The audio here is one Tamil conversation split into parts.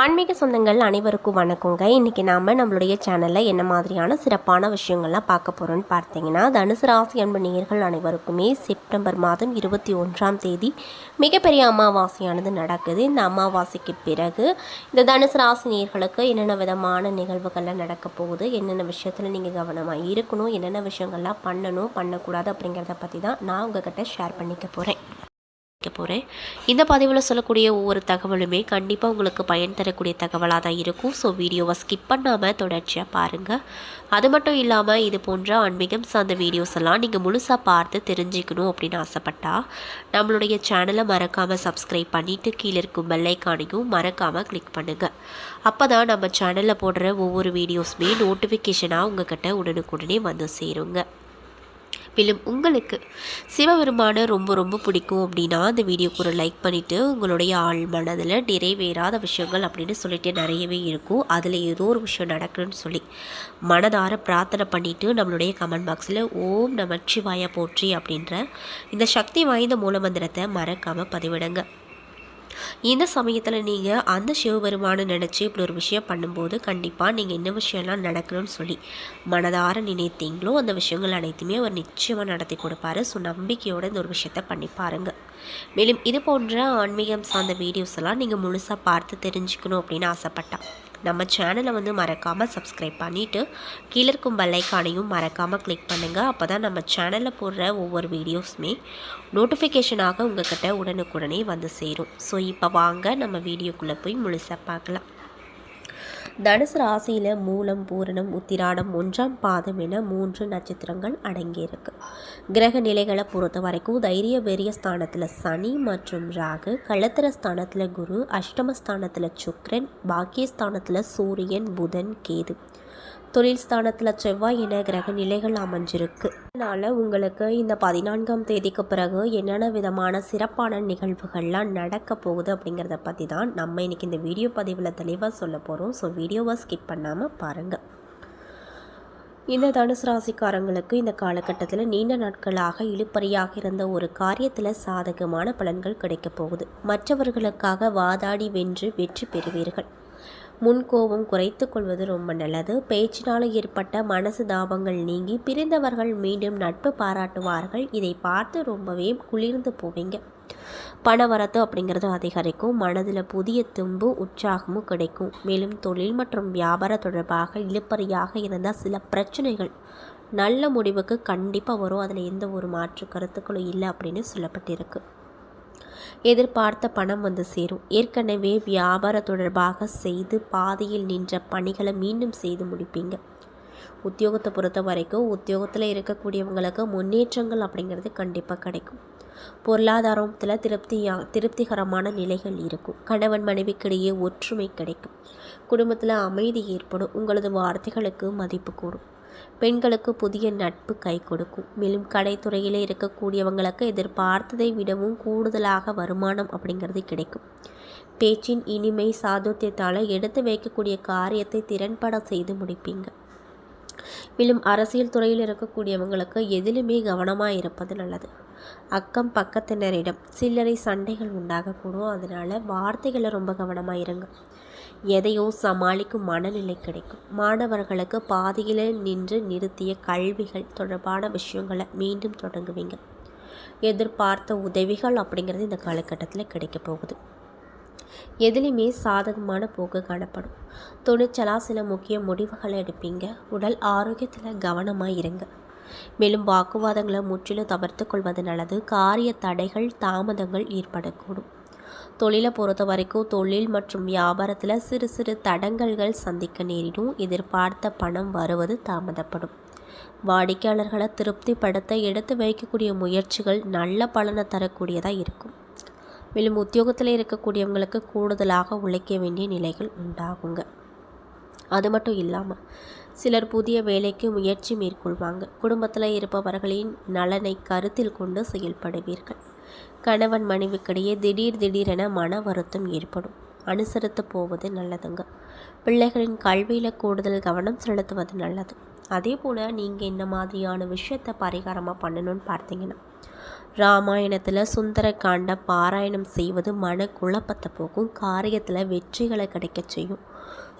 ஆன்மீக சொந்தங்கள் அனைவருக்கும் வணக்கங்க. இன்றைக்கி நாம் நம்மளுடைய சேனலில் என்ன மாதிரியான சிறப்பான விஷயங்கள்லாம் பார்க்க போகிறோம்னு பார்த்தீங்கன்னா தனுசு ராசி அன்பு நேயர்கள் அனைவருக்குமே செப்டம்பர் மாதம் இருபத்தி ஒன்றாம் தேதி மிகப்பெரிய அமாவாசையானது நடக்குது. இந்த அமாவாசைக்கு பிறகு இந்த தனுசு ராசி நேர்களுக்கு என்னென்ன விதமான நிகழ்வுகள்லாம் நடக்க போகுது என்னென்ன விஷயத்தில் நீங்கள் கவனமாக இருக்கணும் என்னென்ன விஷயங்கள்லாம் பண்ணணும் பண்ணக்கூடாது அப்படிங்கிறத பற்றி தான் நான் உங்ககிட்ட ஷேர் பண்ணிக்க போகிறேன் வைக்க போகிறேன் இந்த பதிவில் சொல்லக்கூடிய ஒவ்வொரு தகவலுமே கண்டிப்பாக உங்களுக்கு பயன் தரக்கூடிய தகவலாக தான் இருக்கும். ஸோ வீடியோவை ஸ்கிப் பண்ணாமல் தொடர்ச்சியாக பாருங்கள் அது மட்டும் இல்லாமல் இது போன்ற ஆன்மீகம் சார்ந்த வீடியோஸ் எல்லாம் நீங்கள் முழுசாக பார்த்து தெரிஞ்சுக்கணும் அப்படின்னு ஆசைப்பட்டா நம்மளுடைய சேனலை மறக்காமல் சப்ஸ்கிரைப் பண்ணிவிட்டு கீழே இருக்கும் பெல்லைக்கானையும் மறக்காமல் கிளிக் பண்ணுங்கள் அப்போ தான் நம்ம சேனலில் போடுற ஒவ்வொரு வீடியோஸுமே நோட்டிஃபிகேஷனாக உங்ககிட்ட உடனுக்குடனே வந்து சேருங்க. மேலும் உங்களுக்கு சிவபெருமானை ரொம்ப ரொம்ப பிடிக்கும் அப்படின்னா அந்த வீடியோக்கு ஒரு லைக் பண்ணிவிட்டு உங்களுடைய ஆள் மனதில் நிறைவேறாத விஷயங்கள் அப்படின்னு சொல்லிட்டு நிறையவே இருக்கும். அதில் ஏதோ ஒரு விஷயம் நடக்கணும்னு சொல்லி மனதார பிரார்த்தனை பண்ணிவிட்டு நம்மளுடைய கமெண்ட் பாக்ஸில் ஓம் நமச்சிவாய போற்றி அப்படின்ற இந்த சக்தி வாய்ந்த மூலமந்திரத்தை மறக்காமல் பதிவிடுங்க. இந்த சமயத்தில் நீங்கள் அந்த சிவபெருமானை நினச்சி இப்படி ஒரு விஷயம் பண்ணும்போது கண்டிப்பாக நீங்கள் என்ன விஷயம்லாம் நடக்கணும்னு சொல்லி மனதார நினைத்தீங்களோ அந்த விஷயங்கள் அனைத்துமே அவர் நிச்சயமாக நடத்தி கொடுப்பாரு. ஸோ நம்பிக்கையோடு இந்த ஒரு விஷயத்த பண்ணி பாருங்கள் மேலும் இது போன்ற ஆன்மீகம் சார்ந்த வீடியோஸ் எல்லாம் நீங்கள் முழுசாக பார்த்து தெரிஞ்சுக்கணும் அப்படின்னு ஆசைப்பட்டா. நம்ம சேனலை வந்து மறக்காமல் சப்ஸ்கிரைப் பண்ணிவிட்டு கீழே இருக்கும் பெல்லைக்கானையும் மறக்காமல் கிளிக் பண்ணுங்கள் அப்போ தான் நம்ம சேனலில் போடுற ஒவ்வொரு வீடியோஸுமே நோட்டிஃபிகேஷனாக உங்கள் கிட்டே உடனுக்குடனே வந்து சேரும். ஸோ இப்போ வாங்க நம்ம வீடியோக்குள்ளே போய் முழுசாக பார்க்கலாம். தனுசு ராசியில் மூலம் பூரணம் உத்திராடம் ஒன்றாம் பாதம் என மூன்று நட்சத்திரங்கள் அடங்கியிருக்கு. கிரக நிலைகளை பொறுத்த வரைக்கும் தைரிய வெறிய ஸ்தானத்தில் சனி மற்றும் ராகு கள்ளத்திர ஸ்தானத்தில் குரு அஷ்டமஸ்தானத்தில் சுக்ரன் பாக்கியஸ்தானத்தில் சூரியன் புதன் கேது. தொழில் ஸ்தானத்தில் செவ்வாய் கிரக நிலைகள் அமைஞ்சிருக்கு. அதனால் உங்களுக்கு இந்த பதினான்காம் தேதிக்கு பிறகு என்னென்ன விதமான சிறப்பான நிகழ்வுகள்லாம் நடக்க போகுது அப்படிங்கிறத பற்றி தான் நம்ம இன்றைக்கி இந்த வீடியோ பதிவில் தெளிவாக சொல்ல போகிறோம் ஸோ வீடியோவை ஸ்கிப் பண்ணாமல் பாருங்கள் இந்த தனுசு ராசிக்காரங்களுக்கு இந்த காலகட்டத்தில் நீண்ட நாட்களாக இழுப்பறியாக இருந்த ஒரு காரியத்தில் சாதகமான பலன்கள் கிடைக்கப் போகுது. மற்றவர்களுக்காக வாதாடி வென்று வெற்றி பெறுவீர்கள். முன்கோபம் குறைத்து கொள்வது ரொம்ப நல்லது. பேச்சினால் ஏற்பட்ட மனசு தாபங்கள் நீங்கி பிரிந்தவர்கள் மீண்டும் நட்பு பாராட்டுவார்கள். இதை பார்த்து ரொம்பவே குளிர்ந்து போவீங்க. பணவரத்து அப்படிங்கிறது அதிகரிக்கும். மனதில் புதிய தும்பு உற்சாகமும் கிடைக்கும். மேலும் தொழில் மற்றும் வியாபார தொடர்பாக இழுப்பறியாக இருந்த சில பிரச்சனைகள் நல்ல முடிவுக்கு கண்டிப்பாக வரும். அதில் எந்த ஒரு மாற்று கருத்துக்களும் இல்லை அப்படின்னு சொல்லப்பட்டிருக்கு. எதிர்பார்த்த பணம் வந்து சேரும். ஏற்கனவே வியாபார தொடர்பாக செய்து பாதையில் நின்ற பணிகளை மீண்டும் செய்து முடிப்பீங்க. உத்தியோகத்தை பொறுத்த வரைக்கும் உத்தியோகத்தில் இருக்கக்கூடியவங்களுக்கு முன்னேற்றங்கள் அப்படிங்கிறது கண்டிப்பாக கிடைக்கும். பொருளாதாரத்தில் திருப்தியா திருப்திகரமான நிலைகள் இருக்கும். கணவன் மனைவிக்கிடையே ஒற்றுமை கிடைக்கும். குடும்பத்தில் அமைதி ஏற்படும். உங்களது வார்த்தைகளுக்கு மதிப்பு கூடும். பெண்களுக்கு புதிய நட்பு கை கொடுக்கும். மேலும் கடைத்துறையில் இருக்கக்கூடியவங்களுக்கு எதிர்பார்த்ததை விடவும் கூடுதலாக வருமானம் அப்படிங்கிறது கிடைக்கும். பேச்சின் இனிமை சாதுத்தியத்தால் எடுத்து வைக்கக்கூடிய காரியத்தை திறன்பட செய்து முடிப்பீங்க. மேலும் அரசியல் துறையில் இருக்கக்கூடியவங்களுக்கு எதிலுமே கவனமாக இருப்பது நல்லது. அக்கம் பக்கத்தினரிடம் சில்லறை சண்டைகள் உண்டாகக்கூடும். அதனால் வார்த்தைகளை ரொம்ப கவனமாக இருங்க எதையோ சமாளிக்கும் மனநிலை கிடைக்கும். மாணவர்களுக்கு பாதியில் நின்று நிறுத்திய கல்விகள் தொடர்பான விஷயங்களை மீண்டும் தொடங்குவீங்க. எதிர்பார்த்த உதவிகள் அப்படிங்கிறது இந்த காலகட்டத்தில் கிடைக்க போகுது. எதுலேயுமே சாதகமான போக்கு காணப்படும். துணிச்சலாக சில முக்கிய முடிவுகளை எடுப்பீங்க. உடல் ஆரோக்கியத்தில் கவனமாக இருங்க. மேலும் வாக்குவாதங்களை முற்றிலும் தவிர்த்து கொள்வது நல்லது. காரிய தடைகள் தாமதங்கள் ஏற்படக்கூடும். தொழிலை பொறுத்த வரைக்கும் தொழில் மற்றும் வியாபாரத்தில் சிறு சிறு தடங்கல்கள் சந்திக்க நேரிடும். எதிர்பார்த்த பணம் வருவது தாமதப்படும். வாடிக்கையாளர்களை திருப்திப்படுத்த எடுத்து வைக்கக்கூடிய முயற்சிகள் நல்ல பலனை தரக்கூடியதாக இருக்கும். மேலும் உத்தியோகத்தில் இருக்கக்கூடியவங்களுக்கு கூடுதலாக உழைக்க வேண்டிய நிலைகள் உண்டாகுங்க. அது மட்டும் இல்லாமல் சிலர் புதிய வேலைக்கு முயற்சி மேற்கொள்வாங்க. குடும்பத்தில் இருப்பவர்களின் நலனை கருத்தில் கொண்டு செயல்படுவீர்கள். கணவன் மனைவிக்கிடையே திடீர் திடீரென மன வருத்தம் ஏற்படும். அனுசரித்து போவது நல்லதுங்க. பிள்ளைகளின் கல்வியில் கூடுதல் கவனம் செலுத்துவது நல்லது. அதே போல் நீங்கள் இந்த மாதிரியான விஷயத்தை பரிகாரமாக பண்ணணும்னு பார்த்தீங்கன்னா ராமாயணத்தில் சுந்தரகாண்ட பாராயணம் செய்வது மன குழப்பத்தை போக்கும் காரியத்தில் வெற்றிகளை கிடைக்க செய்யும்.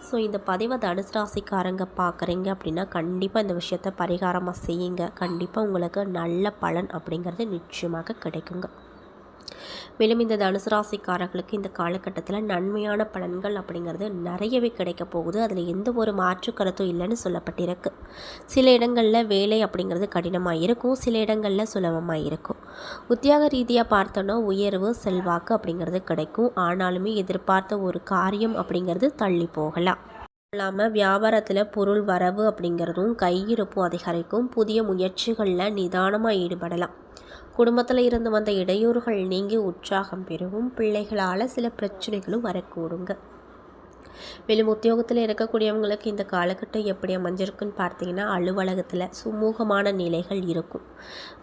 ஸோ இந்த பதிவை தனுசு ராசிக்காரங்க பார்க்குறீங்க அப்படின்னா கண்டிப்பாக இந்த விஷயத்த பரிகாரமாக செய்யுங்க. கண்டிப்பாக உங்களுக்கு நல்ல பலன் அப்படிங்கிறது நிச்சயமாக கிடைக்குங்க. மேலும் இந்த தனுசு ராசிக்காரர்களுக்கு இந்த காலகட்டத்தில் நன்மையான பலன்கள் அப்படிங்கிறது நிறையவே கிடைக்க போகுது. அதில் எந்த ஒரு மாற்று கருத்தும் இல்லைன்னு சொல்லப்பட்டிருக்கு. சில இடங்களில் வேலை அப்படிங்கிறது கடினமாக இருக்கும். சில இடங்களில் சுலபமாக இருக்கும். உத்தியோக ரீதியாக பார்த்தோன்னா உயர்வு செல்வாக்கு அப்படிங்கிறது கிடைக்கும். ஆனாலுமே எதிர்பார்த்த ஒரு காரியம் அப்படிங்கிறது தள்ளி போகலாம். இல்லாமல் வியாபாரத்தில் பொருள் வரவு அப்படிங்கிறதும் கையிருப்பும் அதிகரிக்கும் புதிய முயற்சிகளில் நிதானமாக ஈடுபடலாம். குடும்பத்தில் இருந்து வந்த இடையூறுகள் நீங்கி உற்சாகம் பெருகும். பிள்ளைகளால் சில பிரச்சனைகளும் வரக்கூடுங்க. மேலும் உத்தியோகத்தில் இருக்கக்கூடியவங்களுக்கு இந்த காலகட்டம் எப்படி அமைஞ்சிருக்குன்னு பார்த்தீங்கன்னா அலுவலகத்தில் சுமூகமான நிலைகள் இருக்கும்.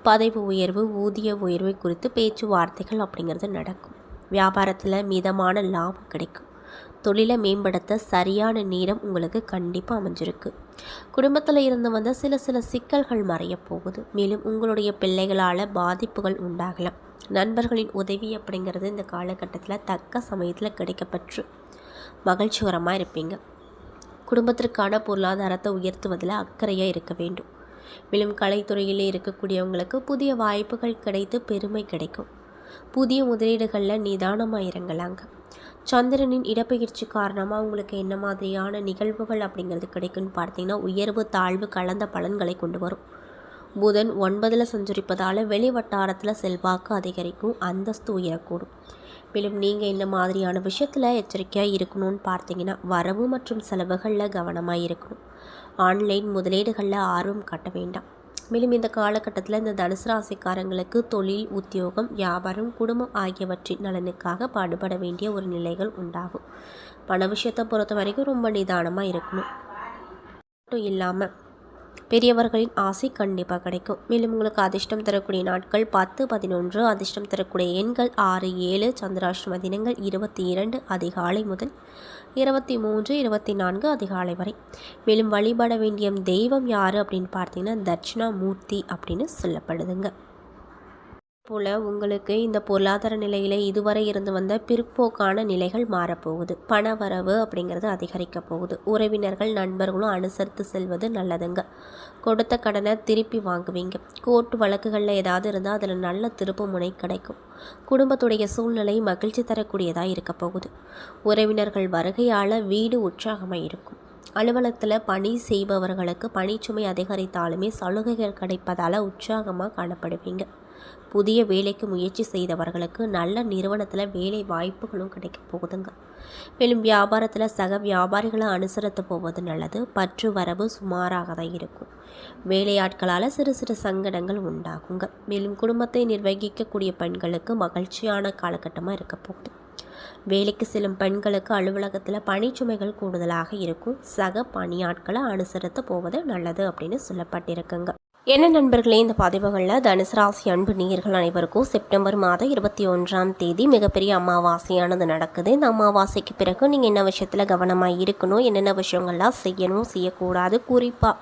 பதவி உயர்வு ஊதிய உயர்வு குறித்து பேச்சுவார்த்தைகள் அப்படிங்கிறது நடக்கும். வியாபாரத்தில் மிதமான லாபம் கிடைக்கும். தொழிலை மேம்படுத்த சரியான நேரம் உங்களுக்கு கண்டிப்பாக அமைஞ்சிருக்கு. குடும்பத்தில் இருந்து வந்த சில சில சிக்கல்கள் மறைய போகுது. மேலும் உங்களுடைய பிள்ளைகளால் பாதிப்புகள் உண்டாகலாம். நண்பர்களின் உதவி அப்படிங்கிறது இந்த காலகட்டத்தில் தக்க சமயத்தில் கிடைக்கப்பற்று மகிழ்ச்சிகரமாக இருப்பீங்க. குடும்பத்திற்கான பொருளாதாரத்தை உயர்த்துவதில் அக்கறையாக இருக்க வேண்டும். மேலும் கலைத்துறையிலே இருக்கக்கூடியவங்களுக்கு புதிய வாய்ப்புகள் கிடைத்து பெருமை கிடைக்கும். புதிய முதலீடுகளில் நிதானமாக இறங்கலாங்க. சந்திரனின் இடப்பெயர்ச்சி காரணமாக உங்களுக்கு என்ன மாதிரியான நிகழ்வுகள் அப்படிங்கிறது கிடைக்குன்னு பார்த்தீங்கன்னா உயர்வு தாழ்வு கலந்த பலன்களை கொண்டு வரும். புதன் ஒன்பதில் சஞ்சரிப்பதால் வெளி வட்டாரத்தில் செல்வாக்கு அதிகரிக்கும் அந்தஸ்து உயரக்கூடும். மேலும் நீங்கள் இந்த மாதிரியான விஷயத்தில் எச்சரிக்கையாக இருக்கணும்னு பார்த்தீங்கன்னா வரவு மற்றும் செலவுகளில் கவனமாக இருக்கணும். ஆன்லைன் முதலீடுகளில் ஆர்வம் காட்ட வேண்டாம். மேலும் இந்த காலகட்டத்தில் இந்த தனுசு ராசிக்காரங்களுக்கு தொழில் உத்தியோகம் வியாபாரம் குடும்பம் ஆகியவற்றின் நலனுக்காக பாடுபட வேண்டிய ஒரு நிலைகள் உண்டாகும். பண விஷயத்தை பொறுத்த வரைக்கும் ரொம்ப நிதானமாக இருக்கணும். மட்டும் இல்லாமல் பெரியவர்களின் ஆசை கண்டிப்பாக கிடைக்கும். மேலும் உங்களுக்கு அதிர்ஷ்டம் தரக்கூடிய நாட்கள் பத்து பதினொன்று அதிர்ஷ்டம் தரக்கூடிய எண்கள் ஆறு ஏழு சந்திராஷ்டம தினங்கள் இருபத்தி இரண்டு அதிகாலை முதல் இருபத்தி மூன்று இருபத்தி நான்கு அதிகாலை வரை. மேலும் வழிபட வேண்டிய தெய்வம் யார் அப்படின்னு பார்த்தீங்கன்னா தட்சிணாமூர்த்தி அப்படின்னு சொல்லப்படுதுங்க. போல் உங்களுக்கு இந்த பொருளாதார நிலையில் இதுவரை இருந்து வந்த பிற்போக்கான நிலைகள் மாறப்போகுது. பண வரவு அப்படிங்கிறது அதிகரிக்க போகுது. உறவினர்கள் நண்பர்களும் அனுசரித்து செல்வது நல்லதுங்க. கொடுத்த கடனை திருப்பி வாங்குவீங்க. கோர்ட்டு வழக்குகளில் ஏதாவது இருந்தால் அதில் நல்ல திருப்பு முனை கிடைக்கும். குடும்பத்துடைய சூழ்நிலை மகிழ்ச்சி தரக்கூடியதாக இருக்க போகுது. உறவினர்கள் வருகையால் வீடு உற்சாகமாக இருக்கும். அலுவலகத்தில் பணி செய்பவர்களுக்கு பணிச்சுமை அதிகரித்தாலுமே சலுகைகள் கிடைப்பதால் உற்சாகமாக காணப்படுவீங்க. புதிய வேலைக்கு முயற்சி செய்தவர்களுக்கு நல்ல நிறுவனத்தில் வேலை வாய்ப்புகளும் கிடைக்க போகுதுங்க. மேலும் வியாபாரத்தில் சக வியாபாரிகளை அனுசரித்து போவது நல்லது. பற்று வரவு சுமாராக தான் இருக்கும். வேலையாட்களால் சிறு சிறு சங்கடங்கள் உண்டாகுங்க. மேலும் குடும்பத்தை நிர்வகிக்கக்கூடிய பெண்களுக்கு மகிழ்ச்சியான காலகட்டமாக இருக்க போகுது. வேலைக்கு செல்லும் பெண்களுக்கு அலுவலகத்தில் பணிச்சுமைகள் கூடுதலாக இருக்கும். சக பணியாட்களை அனுசரித்து போவது நல்லது அப்படின்னு சொல்லப்பட்டிருக்குங்க. என்ன நண்பர்களே இந்த பதிவுகளில் தனுசு ராசி அன்பு நீர்கள் அனைவருக்கும் செப்டம்பர் மாதம் இருபத்தி ஒன்றாம் தேதி மிகப்பெரிய அமாவாசையானது நடக்குது. இந்த அமாவாசைக்கு பிறகு நீங்கள் என்ன விஷயத்தில் கவனமாக இருக்கணும் என்னென்ன விஷயங்கள்லாம் செய்யணும் செய்யக்கூடாது குறிப்பாக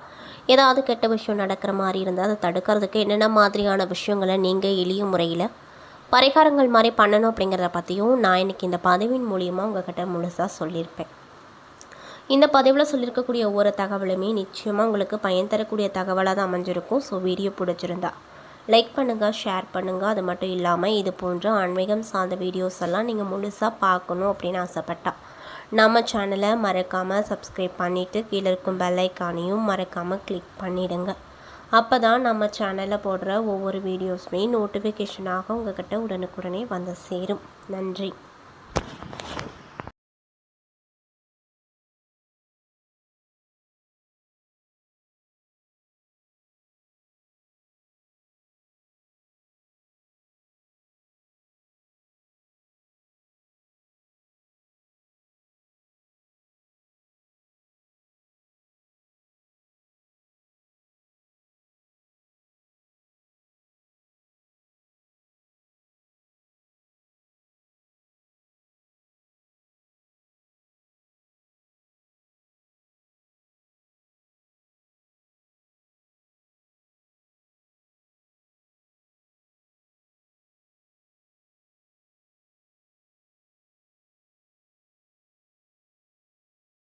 ஏதாவது கெட்ட விஷயம் நடக்கிற மாதிரி இருந்தால் அதை தடுக்கிறதுக்கு என்னென்ன மாதிரியான விஷயங்களை நீங்கள் எளிய முறையில் பரிகாரங்கள் மாதிரி பண்ணணும் அப்படிங்கிறத பற்றியும் நான் இன்றைக்கி இந்த பதிவின் மூலியமாக உங்கள்கிட்ட முழுசாக சொல்லியிருப்பேன். இந்த பதிவில் சொல்லியிருக்கக்கூடிய ஒவ்வொரு தகவலுமே நிச்சயமாக உங்களுக்கு பயன் தரக்கூடிய தகவலாக தான் அமைஞ்சிருக்கும். ஸோ வீடியோ பிடிச்சிருந்தா லைக் பண்ணுங்கள் ஷேர் பண்ணுங்கள் அது மட்டும் இல்லாமல் இது போன்ற ஆன்மீகம் சார்ந்த வீடியோஸ் எல்லாம் நீங்கள் முழுசாக பார்க்கணும் அப்படின்னு ஆசைப்பட்டா நம்ம சேனலை மறக்காமல் சப்ஸ்கிரைப் பண்ணிவிட்டு கீழே இருக்கும் பெல்லைக்கானையும் மறக்காமல் கிளிக் பண்ணிவிடுங்க அப்போ தான் நம்ம சேனலில் போடுற ஒவ்வொரு வீடியோஸுமே நோட்டிஃபிகேஷனாக உங்கள்கிட்ட உடனுக்குடனே வந்து சேரும். நன்றி.